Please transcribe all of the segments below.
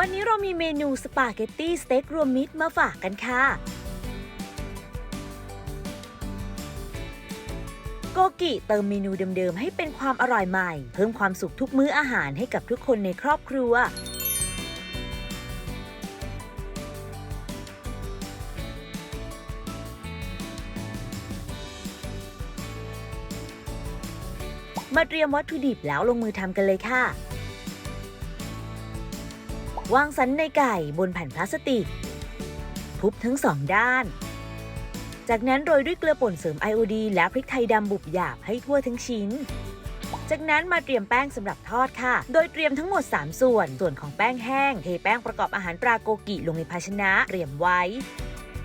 วันนี้เรามีเมนูสปาเกตตี้สเต็กรวมมิตรมาฝากกันค่ะ โกกิเติมเมนูเดิมๆ ให้เป็นความอร่อยใหม่ เพิ่มความสุขทุกมื้ออาหารให้กับทุกคนในครอบครัวมาเตรียมวัตถุดิบแล้วลงมือทำกันเลยค่ะ วางสันในไก่บนแผ่นพลาสติก ทุบทั้งสองด้าน จากนั้นโรยด้วยเกลือป่นเสริมไอโอดีและพริกไทยดำบุบหยาบให้ทั่วทั้งชิ้น จากนั้นมาเตรียมแป้งสำหรับทอดค่ะ โดยเตรียมทั้งหมด 3 ส่วน ส่วนของแป้งแห้ง เทแป้งประกอบอาหารปลาโกกิลงในภาชนะเตรียมไว้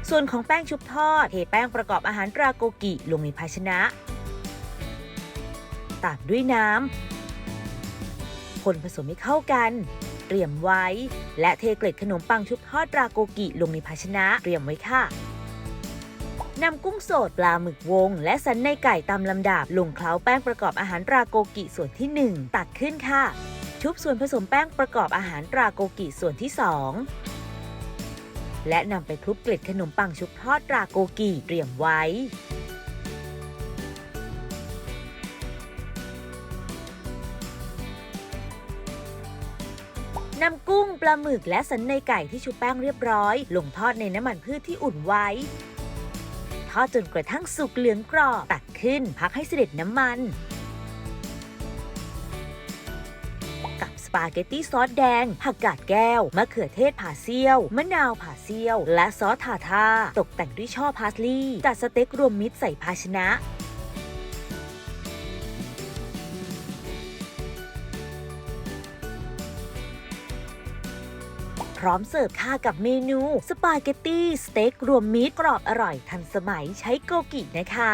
ส่วนของแป้งชุบทอด เทแป้งประกอบอาหารปลาโกกิลงในภาชนะ ตามด้วยน้ำคนผสมให้เข้ากัน เตรียมไว้ และเทเกล็ดขนมปังชุบทอดปลาโกกิลงในภาชนะเตรียมไว้ค่ะนำกุ้งสดปลาหมึกวง และสันในไก่ตามลำดับลงเคล้าแป้งประกอบอาหารปลาโกกิส่วนที่ 1 ตักขึ้นค่ะ ชุบส่วนผสมแป้งประกอบอาหารปลาโกกิส่วนที่ 2 และนำไปคลุกเกล็ดขนมปังชุบทอดปลาโกกิเตรียมไว้ นำกุ้งปลาหมึกและสันในไก่ที่ชุบแป้งเรียบร้อย ลงทอดในน้ำมันพืชที่อุ่นไว้ ทอดจนกระทั่งสุกเหลืองกรอบ ตักขึ้นพักให้เสด็จน้ำมัน กับสปาเกตตี้ซอสแดง ผักกาดแก้ว มะเขือเทศผ่าเซี่ยว มะนาวผ่าเซี่ยว และซอสทาทา ตกแต่งด้วยช่อพาสลีย์จัดสเต็กรวมมิตรใส่ภาชนะ พร้อมเสิร์ฟค่ากับเมนู สปาเกตตี้สเต็กรวมมิตรกรอบอร่อยทันสมัยใช้โกกินะคะ